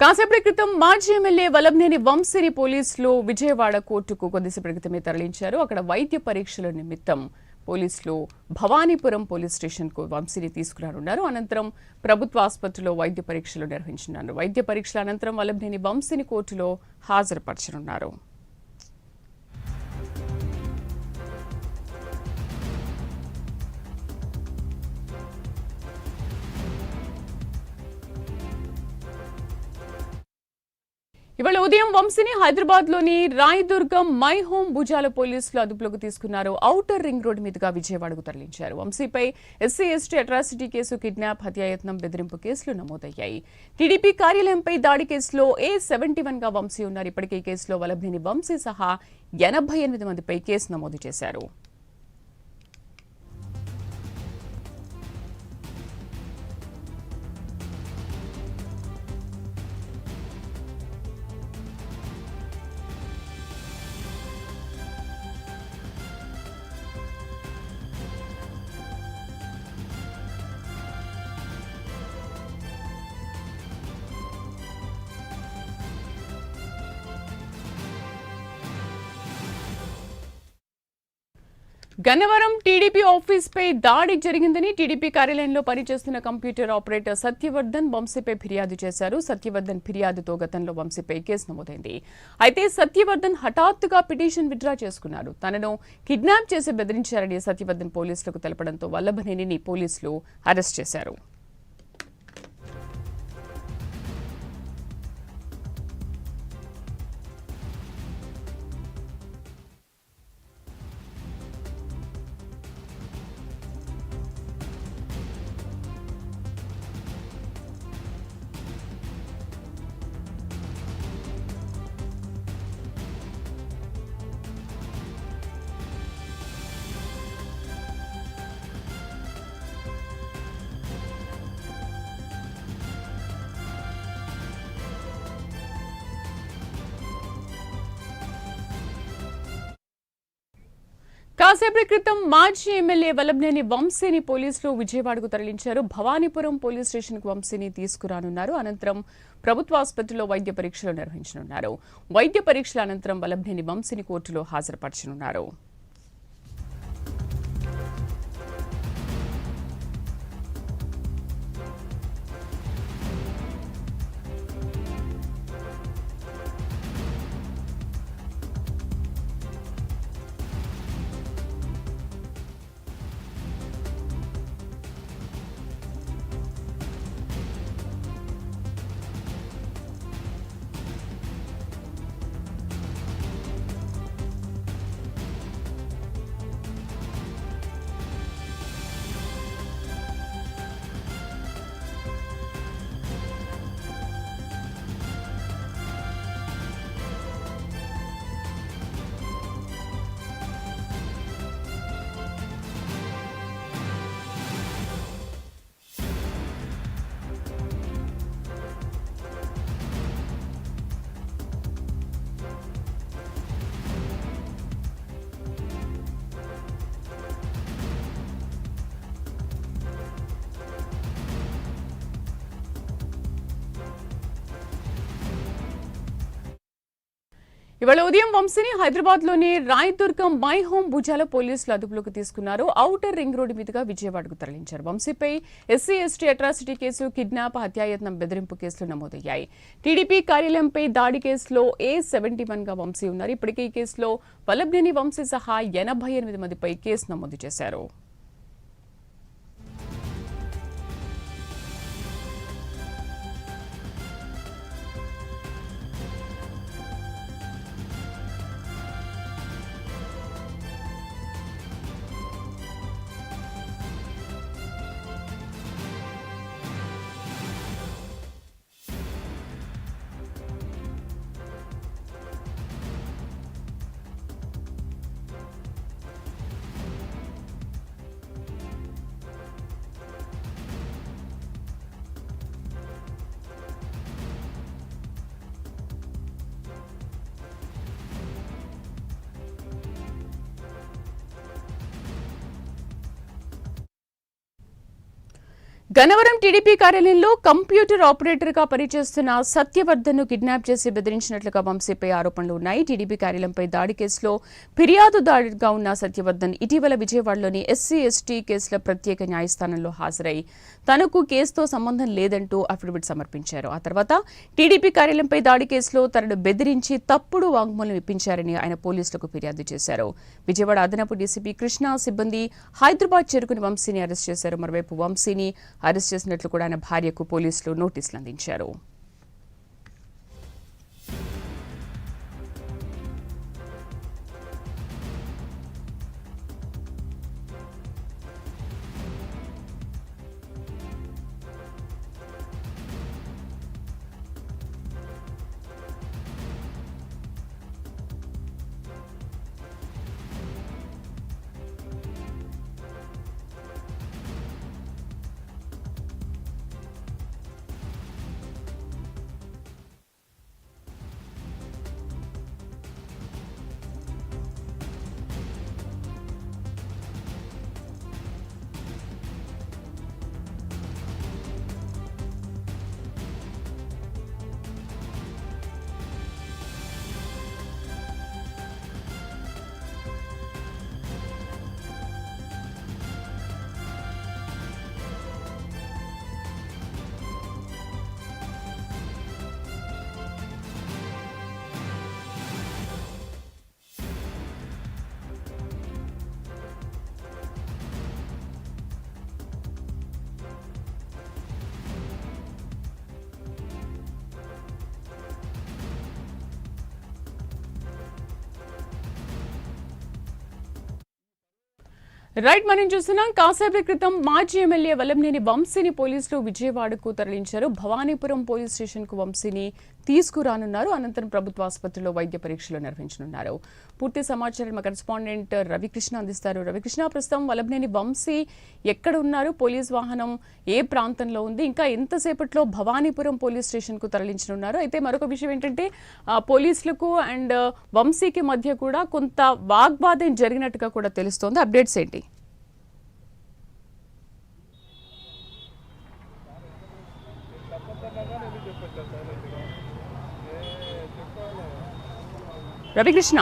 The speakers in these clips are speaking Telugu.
కాసేపటి క్రితం మాజీ ఎమ్మెల్యే వల్లభనేని వంశీని పోలీసులు విజయవాడ కోర్టుకు కొద్దిసేపటి క్రితమే తరలించారు. అక్కడ వైద్య పరీక్షల నిమిత్తం పోలీసులు భవానీపురం పోలీస్ స్టేషన్కు వంశీని తీసుకురానున్నారు. అనంతరం ప్రభుత్వ ఆసుపత్రిలో వైద్య పరీక్షలు నిర్వహించనున్నారు. వైద్య పరీక్షల అనంతరం వల్లభనేని వంశీని కోర్టులో హాజరుపరచనున్నారు. ఇవాళ ఉదయం వంశీని హైదరాబాద్లోని రాయదుర్గం మై హోమ్ భుజాల పోలీసులు అదుపులోకి తీసుకున్నారు. ఔటర్ రింగ్ రోడ్డు మీదుగా విజయవాడకు తరలించారు. వంశీపై SC ST atrocity case kidnap హత్యాయత్నం బెదిరింపు కేసులు నమోదయ్యాయి. టీడీపీ కార్యాలయంపై దాడి కేసులో ఏ సెవెంటీ వన్గా వంశీ ఉన్నారు. ఇప్పటికే కేసులో వలభిని వంశీ సహా ఎనభై ఎనిమిది మందిపై కేసు నమోదు చేశారు. గన్నవరం టీడీపీ ఆఫీస్పై దాడి జరిగిందని టీడీపీ కార్యాలయంలో పనిచేస్తున్న కంప్యూటర్ ఆపరేటర్ సత్యవర్ధన్ వంశీపై ఫిర్యాదు చేశారు. సత్యవర్ధన్ ఫిర్యాదుతో గతంలో వంశీపై కేసు నమోదైంది. అయితే సత్యవర్ధన్ హఠాత్తుగా పిటిషన్ విత్డ్రా చేసుకున్నారు. తనను కిడ్నాప్ చేసి బెదిరించారని సత్యవర్ధన్ పోలీసులకు తెలపడంతో వల్లభనేనిని పోలీసులు అరెస్ట్ చేశారు. కాసేపటి క్రితం మాజీ ఎమ్మెల్యే వల్లభనేని వంశీని పోలీసులు విజయవాడకు తరలించారు. భవానీపురం పోలీస్ స్టేషన్కు వంశీని తీసుకురానున్నారు. అనంతరం ప్రభుత్వ ఆసుపత్రిలో వైద్య పరీక్షలు నిర్వహించనున్నారు. వైద్య పరీక్షల అనంతరం వల్లభనేని వంశీని కోర్టులో హాజరుపరచనున్నారు. ఇవాళ ఉదయం వంశీని హైదరాబాద్లోని రాయదుర్గం మై హోమ్ భుజాల పోలీసులు అదుపులోకి తీసుకున్నారు. ఔటర్ రింగ్ రోడ్డు మీదుగా విజయవాడకు తరలించారు. వంశీపై SC ST atrocity case kidnap హత్యాయత్నం బెదిరింపు కేసులు నమోదయ్యాయి. టీడీపీ కార్యాలయంపై దాడి కేసులో ఏ సెవెంటీ వన్గా వంశీ ఉన్నారు. ఇప్పటికే ఈ కేసులో వల్లభనేని వంశీ సహా ఎనభై ఎనిమిది మందిపై కేసు నమోదు చేశారు. గన్నవరం టీడీపీ కార్యాలయంలో కంప్యూటర్ ఆపరేటర్గా పనిచేస్తున్న సత్యవర్ధన్ను కిడ్నాప్ చేసి బెదిరించినట్లుగా వంశీపై ఆరోపణలు ఉన్నాయి. టీడీపీ కార్యాలయంపై దాడి కేసులో ఫిర్యాదుదారుగా ఉన్న సత్యవర్ధన్ ఇటీవల విజయవాడలోని ఎస్సీ ఎస్టీ కేసుల ప్రత్యేక న్యాయస్థానంలో హాజరై తనకు కేసుతో సంబంధం లేదంటూ అఫిడవిట్ సమర్పించారు. ఆ తర్వాత టీడీపీ కార్యాలయంపై దాడి కేసులో తనను బెదిరించి తప్పుడు వాంగ్మూలం ఇప్పించారని ఆయన పోలీసులకు ఫిర్యాదు చేశారు. విజయవాడ అదనపు డీసీపీ కృష్ణ సిబ్బంది హైదరాబాద్ చేరుకుని వంశీని అరెస్ట్ చేశారు. మరోవైపు వంశీని అరెస్ట్ చేసినట్లు కూడా ఆయన భార్యకు పోలీసులు నోటీసులు అందించారు. రైట్ మనం చూస్తున్నాం. కాసేపటి క్రితం మాజీ ఎమ్మెల్యే వలంనేని వంశీని పోలీసులు విజయవాడకు తరలించారు. భవానీపురం పోలీస్ స్టేషన్కు వంశీని తీసుకురానున్నారు. అనంతరం ప్రభుత్వ ఆసుపత్రిలో వైద్య పరీక్షలు నిర్వహించనున్నారు. పూర్తి సమాచారం మా కరెస్పాండెంట్ రవికృష్ణ అందిస్తారు. రవికృష్ణ ప్రస్తుతం వలభనేని వంశీ ఎక్కడ ఉన్నారు పోలీస్ వాహనం ఏ ప్రాంతంలో ఉంది? ఇంకా ఎంతసేపట్లో భవానీపురం పోలీస్ స్టేషన్కు తరలించనున్నారు? అయితే మరొక విషయం ఏంటంటే పోలీసులకు అండ్ వంశీకి మధ్య కూడా కొంత వాగ్వాదం జరిగినట్టుగా కూడా తెలుస్తోంది. అప్డేట్స్ ఏంటి? Ravikrishna.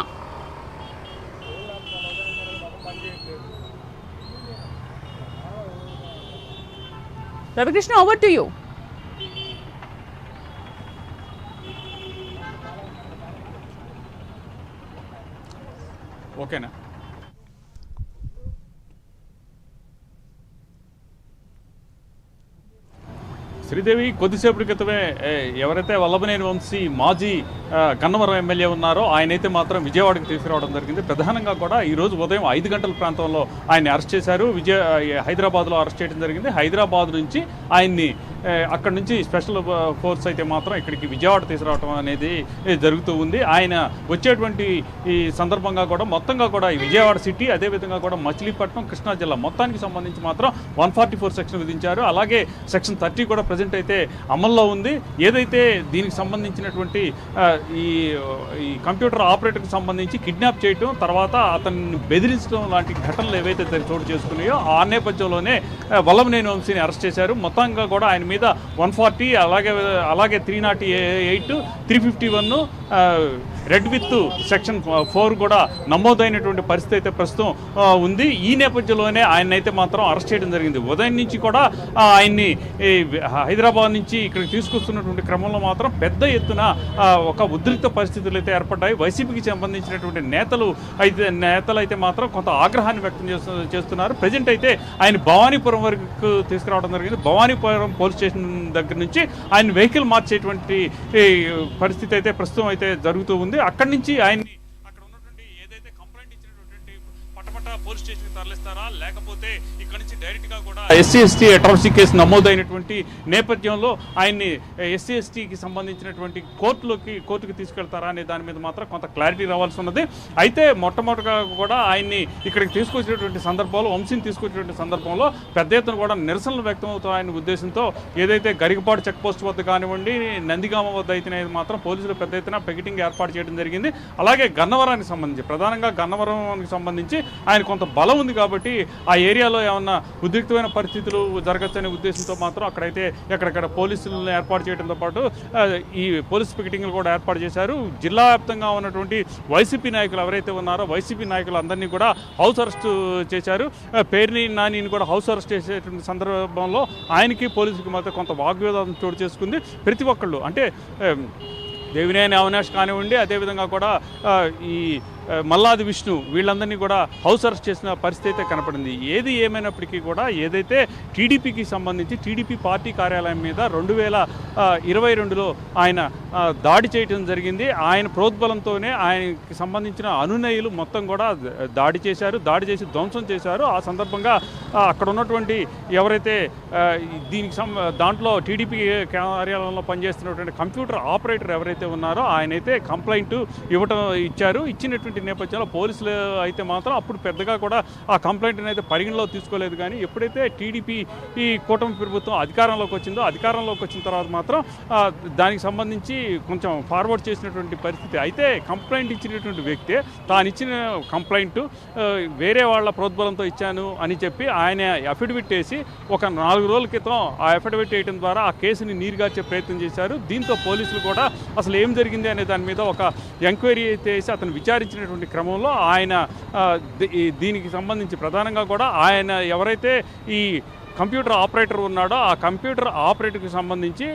Ravikrishna over to you ఓకేనా? శ్రీదేవి కొద్దిసేపటి క్రితమే ఎవరైతే వల్లభనేని వంశీ మాజీ గన్నవరం ఎమ్మెల్యే ఉన్నారో ఆయనైతే మాత్రం విజయవాడకి తీసుకురావడం జరిగింది. ప్రధానంగా కూడా ఈ రోజు ఉదయం ఐదు గంటల ప్రాంతంలో ఆయన్ని అరెస్ట్ చేశారు. విజయ హైదరాబాద్లో అరెస్ట్ చేయడం జరిగింది. హైదరాబాద్ నుంచి ఆయన్ని అక్కడ అక్కడి నుంచి స్పెషల్ ఫోర్స్ అయితే మాత్రం ఇక్కడికి విజయవాడ తీసుకురావడం అనేది జరుగుతూ ఉంది. ఆయన వచ్చేటువంటి ఈ సందర్భంగా కూడా మొత్తంగా కూడా ఈ విజయవాడ సిటీ అదేవిధంగా కూడా మచిలీపట్నం కృష్ణా జిల్లా మొత్తానికి సంబంధించి మాత్రం వన్ ఫార్టీ ఫోర్ సెక్షన్ విధించారు. అలాగే సెక్షన్ థర్టీ కూడా ప్రజెంట్ అయితే అమల్లో ఉంది. ఏదైతే దీనికి సంబంధించినటువంటి ఈ ఈ కంప్యూటర్ ఆపరేటర్కి సంబంధించి కిడ్నాప్ చేయటం తర్వాత అతన్ని బెదిరించడం లాంటి ఘటనలు ఏవైతే చోటు చేసుకున్నాయో ఆ నేపథ్యంలోనే వల్లభనేని వంశీని అరెస్ట్ చేశారు. మొత్తంగా కూడా ఆయన మీద వన్ ఫార్టీ అలాగే అలాగే three naught eight three fifty one read with section four కూడా నమోదైనటువంటి పరిస్థితి అయితే ప్రస్తుతం ఉంది. ఈ నేపథ్యంలోనే ఆయన అయితే మాత్రం అరెస్ట్ చేయడం జరిగింది. ఉదయం నుంచి కూడా ఆయన్ని హైదరాబాద్ నుంచి ఇక్కడికి తీసుకొస్తున్నటువంటి క్రమంలో మాత్రం పెద్ద ఎత్తున ఒక ఉద్రిక్త పరిస్థితులు అయితే ఏర్పడ్డాయి. వైసీపీకి సంబంధించినటువంటి నేతలు అయితే నేతలు అయితే మాత్రం కొంత ఆగ్రహాన్ని వ్యక్తం చేస్తు చేస్తున్నారు. ప్రజెంట్ అయితే ఆయన భవానీపురం వరకు తీసుకురావడం జరిగింది. భవానీపురం పోలీస్ స్టేషన్ దగ్గర నుంచి ఆయన వెహికల్ మార్చేటువంటి పరిస్థితి అయితే ప్రస్తుతం అయితే జరుగుతూ ఉంది. అక్కడి నుంచి ఆయన్ని పోలీస్ స్టేషన్ తరలిస్తారా? లేకపోతే ఇక్కడ నుంచి డైరెక్ట్గా కూడా ఎస్సీ ఎస్టీ అట్రాసిటీ కేసు నమోదైనటువంటి నేపథ్యంలో ఆయన్ని ఎస్సీ ఎస్టీకి సంబంధించినటువంటి కోర్టులోకి కోర్టుకి తీసుకెళ్తారా అనే దాని మీద మాత్రం కొంత క్లారిటీ రావాల్సి ఉన్నది. అయితే మొట్టమొదటిగా కూడా ఆయన్ని ఇక్కడికి తీసుకొచ్చినటువంటి సందర్భంలో వంశీని తీసుకొచ్చినటువంటి సందర్భంలో పెద్ద ఎత్తున కూడా నిరసనలు వ్యక్తం అవుతాయనే ఉద్దేశంతో ఏదైతే గరికపాడు చెక్ పోస్ట్ వద్ద కానివ్వండి నందిగామ వద్ద అయితే మాత్రం పోలీసులు పెద్ద ఎత్తున పికెటింగ్ ఏర్పాటు చేయడం జరిగింది. అలాగే గన్నవరానికి సంబంధించి ప్రధానంగా గన్నవరానికి సంబంధించి ఆయన కొంత బలం ఉంది కాబట్టి ఆ ఏరియాలో ఏమన్నా ఉద్రిక్తమైన పరిస్థితులు జరగచ్చనే ఉద్దేశంతో మాత్రం అక్కడైతే ఎక్కడెక్కడ పోలీసులను ఏర్పాటు చేయడంతో పాటు ఈ పోలీస్ పికెటింగ్లు కూడా ఏర్పాటు చేశారు. జిల్లా వ్యాప్తంగా ఉన్నటువంటి వైసీపీ నాయకులు ఎవరైతే ఉన్నారో వైసీపీ నాయకులు అందరినీ కూడా హౌస్ అరెస్ట్ చేశారు. ఆ, పేర్ని నానిని కూడా హౌస్ అరెస్ట్ చేసేటువంటి సందర్భంలో ఆయనకి పోలీసుకి మధ్య కొంత వాగ్వివాదం చోటు చేసుకుంది. ప్రతి ఒక్కళ్ళు అంటే దేవినేని అవినాష్ కానివ్వండి అదేవిధంగా కూడా ఈ మల్లాది విష్ణు వీళ్ళందరినీ కూడా హౌస్ అరెస్ట్ చేసిన పరిస్థితి అయితే కనపడింది. ఏది ఏమైనప్పటికీ కూడా ఏదైతే టీడీపీకి సంబంధించి టీడీపీ పార్టీ కార్యాలయం మీద రెండు వేల ఇరవై రెండులో ఆయన దాడి చేయడం జరిగింది. ఆయన ప్రోద్బలంతోనే ఆయనకి సంబంధించిన అనునయులు మొత్తం కూడా దాడి చేశారు దాడి చేసి ధ్వంసం చేశారు. ఆ సందర్భంగా అక్కడ ఉన్నటువంటి ఎవరైతే దీనికి సం దాంట్లో టీడీపీ కార్యాలయంలో పనిచేస్తున్నటువంటి కంప్యూటర్ ఆపరేటర్ ఎవరైతే ఉన్నారో ఆయనైతే కంప్లైంట్ ఇవ్వటం ఇచ్చారు. ఇచ్చినటువంటి నేపథ్యంలో పోలీసులు అయితే మాత్రం అప్పుడు పెద్దగా కూడా ఆ కంప్లైంట్ని అయితే పరిగణలో తీసుకోలేదు కానీ ఎప్పుడైతే టీడీపీ ఈ కూటమి ప్రభుత్వం అధికారంలోకి వచ్చిందో అధికారంలోకి వచ్చిన తర్వాత మాత్రం దానికి సంబంధించి కొంచెం ఫార్వర్డ్ చేసినటువంటి పరిస్థితి. అయితే కంప్లైంట్ ఇచ్చినటువంటి వ్యక్తే తాను ఇచ్చిన కంప్లైంట్ వేరే వాళ్ళ ప్రోద్బలంతో ఇచ్చాను అని చెప్పి ఆయన అఫిడవిట్ వేసి ఒక నాలుగు రోజుల క్రితం ఆ అఫిడవిట్ వేయడం ద్వారా ఆ కేసుని నీరుగార్చే ప్రయత్నం చేశారు. దీంతో పోలీసులు కూడా అసలు ఏం జరిగింది అనే దాని మీద ఒక ఎంక్వైరీ అయితే వేసి అతను విచారించినటువంటి క్రమంలో ఆయన దీ- దీనికి సంబంధించి ప్రధానంగా కూడా ఆయన ఎవరైతే ఈ కంప్యూటర్ ఆపరేటర్ ఉన్నాడో ఆ కంప్యూటర్ ఆపరేటర్కి సంబంధించి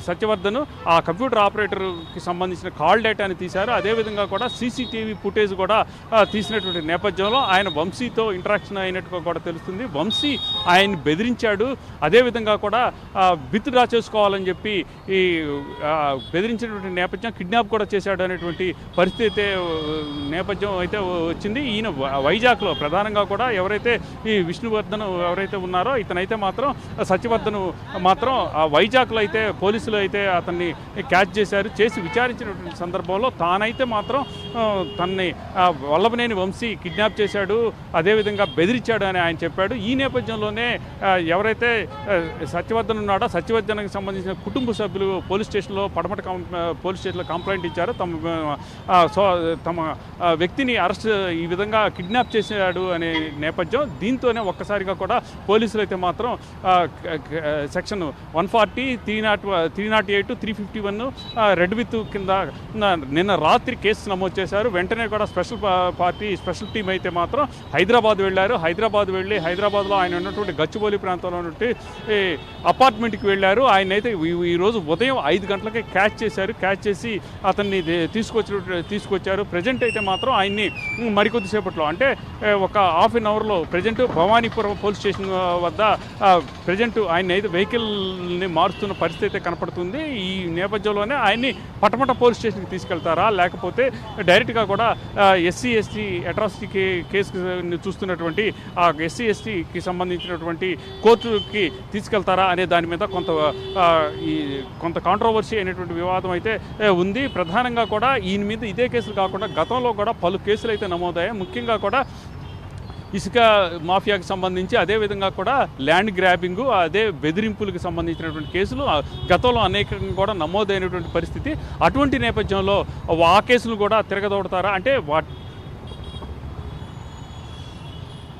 సత్యవర్ధన్ ఆ కంప్యూటర్ ఆపరేటర్కి సంబంధించిన కాల్ డేటాని తీశారు. అదేవిధంగా కూడా సీసీటీవీ ఫుటేజ్ కూడా తీసినటువంటి నేపథ్యంలో ఆయన వంశీతో ఇంటరాక్షన్ అయినట్టుగా కూడా తెలుస్తుంది. వంశీ ఆయన్ని బెదిరించాడు. అదేవిధంగా కూడా విత్ డ్రా చేసుకోవాలని చెప్పి ఈ బెదిరించినటువంటి నేపథ్యం కిడ్నాప్ కూడా చేశాడు అనేటువంటి పరిస్థితి అయితే నేపథ్యం అయితే వచ్చింది. ఈయన వ- వైజాగ్లో ప్రధానంగా కూడా ఎవరైతే ఈ విష్ణువర్ధన్ ఎవరైతే ఉన్నారో ఇతనైతే మాత్రం సత్యవర్ధన్ మాత్రం ఆ వైజాగ్లో అయితే పోలీసులు అయితే అతన్ని క్యాచ్ చేశారు చేసి విచారించినటువంటి సందర్భంలో తానైతే మాత్రం తనని వల్లభనేని వంశీ కిడ్నాప్ చేశాడు అదేవిధంగా బెదిరించాడు అని ఆయన చెప్పాడు. ఈ నేపథ్యంలోనే ఎవరైతే సత్యవర్ధన్ ఉన్నాడో సత్యవర్ధన్కి సంబంధించిన కుటుంబ సభ్యులు పోలీస్ స్టేషన్లో పడమట పోలీస్ స్టేషన్లో కంప్లైంట్ ఇచ్చారు. తమ సో తమ వ్యక్తిని అరెస్ట్ ఈ విధంగా కిడ్నాప్ చేశాడు అనే నేపథ్యం దీంతోనే ఒక్కసారిగా కూడా పోలీసు కేసులు అయితే మాత్రం section one forty three naught three naught eight three fifty one read with కింద నిన్న రాత్రి కేసు నమోదు చేశారు. వెంటనే కూడా స్పెషల్ పార్టీ స్పెషల్ టీం అయితే మాత్రం హైదరాబాద్ వెళ్ళారు. హైదరాబాద్ వెళ్ళి హైదరాబాద్లో ఆయన ఉన్నటువంటి గచ్చిబౌలి ప్రాంతంలో ఉన్నటువంటి అపార్ట్మెంట్కి వెళ్ళారు. ఆయన అయితే ఈరోజు ఉదయం ఐదు గంటలకే క్యాచ్ చేశారు. క్యాచ్ చేసి అతన్ని తీసుకొచ్చిన తీసుకొచ్చి తీసుకొచ్చారు. ప్రజెంట్ అయితే మాత్రం ఆయన్ని మరికొద్దిసేపట్లో అంటే ఒక హాఫ్ అన్ అవర్లో ప్రజెంట్ భవానీపురం పోలీస్ స్టేషన్ వద్ద ప్రజెంట్ ఆయన అయితే వెహికల్ని మారుస్తున్న పరిస్థితి అయితే కనపడుతుంది. ఈ నేపథ్యంలోనే ఆయన్ని పటమట పోలీస్ స్టేషన్కి తీసుకెళ్తారా? లేకపోతే డైరెక్ట్గా కూడా ఎస్సీ ఎస్టీ అట్రాసిటీ కేసు చూస్తున్నటువంటి ఆ ఎస్సీ ఎస్టీకి సంబంధించినటువంటి కోర్టుకి తీసుకెళ్తారా అనే దాని మీద కొంత ఈ కొంత కాంట్రవర్సీ అయినటువంటి వివాదం అయితే ఉంది. ప్రధానంగా కూడా ఈయన మీద ఇదే కేసులు కాకుండా గతంలో కూడా పలు కేసులు అయితే నమోదయ్యాయి. ముఖ్యంగా కూడా ఇసుక మాఫియాకి సంబంధించి అదేవిధంగా కూడా ల్యాండ్ గ్రాబింగ్ అదే బెదిరింపులకు సంబంధించినటువంటి కేసులు గతంలో అనేకంగా కూడా నమోదైనటువంటి పరిస్థితి. అటువంటి నేపథ్యంలో ఆ కేసులు కూడా తిరగదోడతారా? అంటే వాటి ఆ, ది-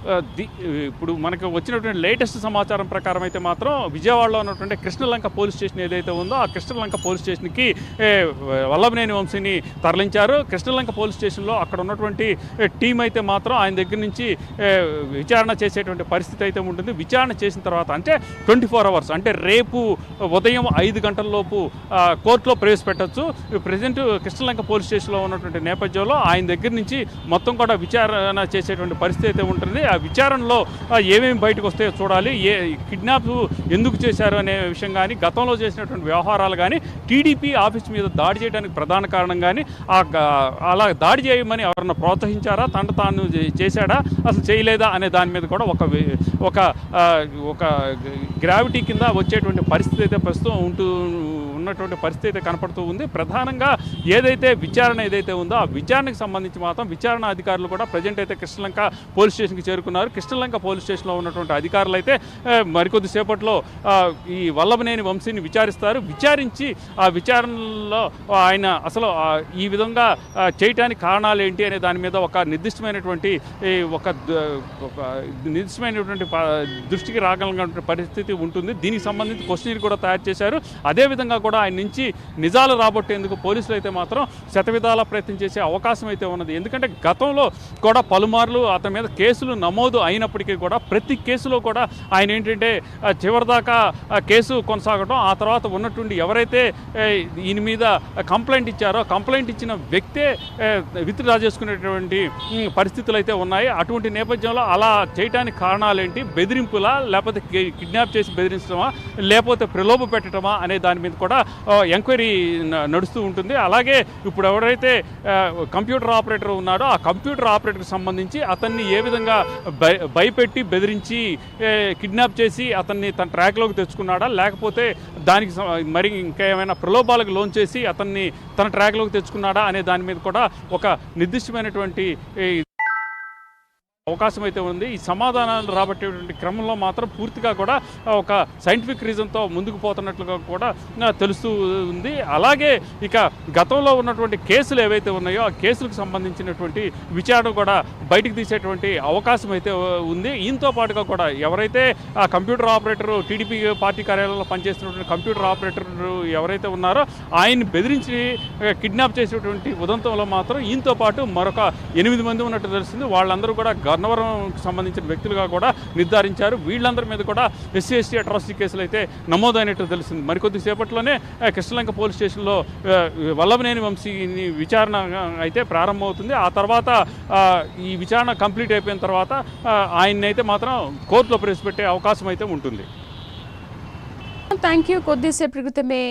ఇప్పుడు మనకు వచ్చినటువంటి లేటెస్ట్ సమాచారం ప్రకారం అయితే మాత్రం విజయవాడలో ఉన్నటువంటి కృష్ణలంక పోలీస్ స్టేషన్ ఏదైతే ఉందో ఆ కృష్ణలంక పోలీస్ స్టేషన్కి వల్లభనేని వంశీని తరలించారు. కృష్ణలంక పోలీస్ స్టేషన్లో అక్కడ ఉన్నటువంటి టీం అయితే మాత్రం ఆయన దగ్గర నుంచి విచారణ చేసేటువంటి పరిస్థితి అయితే ఉంటుంది. విచారణ చేసిన తర్వాత అంటే ట్వంటీ ఫోర్ అవర్స్ అంటే రేపు ఉదయం ఐదు గంటల లోపు కోర్టులో ప్రవేశపెట్టచ్చు. ప్రజెంట్ కృష్ణలంక పోలీస్ స్టేషన్లో ఉన్నటువంటి నేపథ్యంలో ఆయన దగ్గర నుంచి మొత్తం కూడా విచారణ చేసేటువంటి పరిస్థితి అయితే ఉంటుంది. విచారణలో ఏమేమి బయటకు వస్తాయో చూడాలి. ఏ కిడ్నాప్ ఎందుకు చేశారు అనే విషయం కానీ గతంలో చేసినటువంటి వ్యవహారాలు కానీ టీడీపీ ఆఫీస్ మీద దాడి చేయడానికి ప్రధాన కారణం కానీ ఆ అలా దాడి చేయమని ఎవరన్నా ప్రోత్సహించారా? తన తాను చేశాడా? అసలు చేయలేదా? అనే దాని మీద కూడా ఒక ఒక ఒక గ్రావిటీ కింద వచ్చేటువంటి పరిస్థితి అయితే ప్రస్తుతం ఉంటూ ఉన్నటువంటి పరిస్థితి అయితే కనపడుతూ ఉంది. ప్రధానంగా ఏదైతే విచారణ ఏదైతే ఉందో ఆ విచారణకు సంబంధించి మాత్రం విచారణ అధికారులు కూడా ప్రజెంట్ అయితే కృష్ణలంక పోలీస్ స్టేషన్కి చేరుకున్నారు. కృష్ణలంక పోలీస్ స్టేషన్లో ఉన్నటువంటి అధికారులు అయితే ఆ, మరికొద్ది సేపట్లో ఈ వల్లభనేని వంశీని విచారిస్తారు. విచారించి ఆ విచారణలో ఆయన అసలు ఈ విధంగా చేయటానికి కారణాలు ఏంటి అనే దాని మీద ఒక నిర్దిష్టమైనటువంటి ఒక నిర్దిష్టమైనటువంటి దృష్టికి రాగలిగినటువంటి పరిస్థితి ఉంటుంది. దీనికి సంబంధించి క్వశ్చన్ కూడా తయారు చేశారు. అదేవిధంగా కూడా ఆయన నుంచి నిజాలు రాబట్టేందుకు పోలీసులు అయితే మాత్రం శతవిధాల ప్రయత్నం చేసే అవకాశం అయితే ఉన్నది. ఎందుకంటే గతంలో కూడా పలుమార్లు అతని మీద కేసులు నమోదు అయినప్పటికీ కూడా ప్రతి కేసులో కూడా ఆయన ఏంటంటే చివరిదాకా కేసు కొనసాగడం ఆ తర్వాత ఉన్నటువంటి ఎవరైతే ఈయన మీద కంప్లైంట్ ఇచ్చారో కంప్లైంట్ ఇచ్చిన వ్యక్తే విత్డ్రా చేసుకునేటువంటి పరిస్థితులు అయితే ఉన్నాయి. అటువంటి నేపథ్యంలో అలా చేయడానికి కారణాలేంటి? బెదిరింపులా? లేకపోతే కిడ్నాప్ చేసి బెదిరించడమా లేకపోతే ప్రలోభ పెట్టడమా అనే దాని మీద కూడా ఎంక్వైరీ నడుస్తూ ఉంటుంది. అలాగే ఇప్పుడు ఎవరైతే కంప్యూటర్ ఆపరేటర్ ఉన్నాడో ఆ కంప్యూటర్ ఆపరేటర్కి సంబంధించి అతన్ని ఏ విధంగా భయపెట్టి బెదిరించి కిడ్నాప్ చేసి అతన్ని తన ట్రాక్లోకి తెచ్చుకున్నాడా? లేకపోతే దానికి మరి ఇంకా ఏమైనా ప్రలోభాలకు లోన్ చేసి అతన్ని తన ట్రాక్లోకి తెచ్చుకున్నాడా? అనే దాని మీద కూడా ఒక నిర్దిష్టమైనటువంటి అవకాశం అయితే ఉంది. ఈ సమాధానాలు రాబట్టేటువంటి క్రమంలో మాత్రం పూర్తిగా కూడా ఒక సైంటిఫిక్ రీజన్తో ముందుకు పోతున్నట్లుగా కూడా తెలుస్తూ ఉంది. అలాగే ఇక గతంలో ఉన్నటువంటి కేసులు ఏవైతే ఉన్నాయో ఆ కేసులకు సంబంధించినటువంటి విచారణ కూడా బయటకు తీసేటువంటి అవకాశం అయితే ఉంది. దీంతో పాటుగా కూడా ఎవరైతే ఆ కంప్యూటర్ ఆపరేటర్ టీడీపీ పార్టీ కార్యాలయంలో పనిచేస్తున్నటువంటి కంప్యూటర్ ఆపరేటర్ ఎవరైతే ఉన్నారో ఆయన్ని బెదిరించి కిడ్నాప్ చేసేటువంటి ఉదంతంలో మాత్రం దీంతో పాటు మరొక ఎనిమిది మంది ఉన్నట్టు తెలిసింది వాళ్ళందరూ కూడా గన్నవరంకి సంబంధించిన వ్యక్తులుగా కూడా నిర్ధారించారు. వీళ్ళందరి మీద కూడా ఎస్సీ ఎస్టీ అట్రాసిటీ కేసులు అయితే నమోదైనట్టు తెలిసింది మరికొద్ది సేపట్లోనే కృష్ణలంక పోలీస్ స్టేషన్లో వల్లభనేని వంశీని విచారణ అయితే ప్రారంభమవుతుంది. ఆ తర్వాత ఈ విచారణ కంప్లీట్ అయిపోయిన తర్వాత ఆయన్ని అయితే మాత్రం కోర్టులో ప్రవేశపెట్టే అవకాశం అయితే ఉంటుంది. థ్యాంక్ యూ కొద్దిసేపు క్రితమే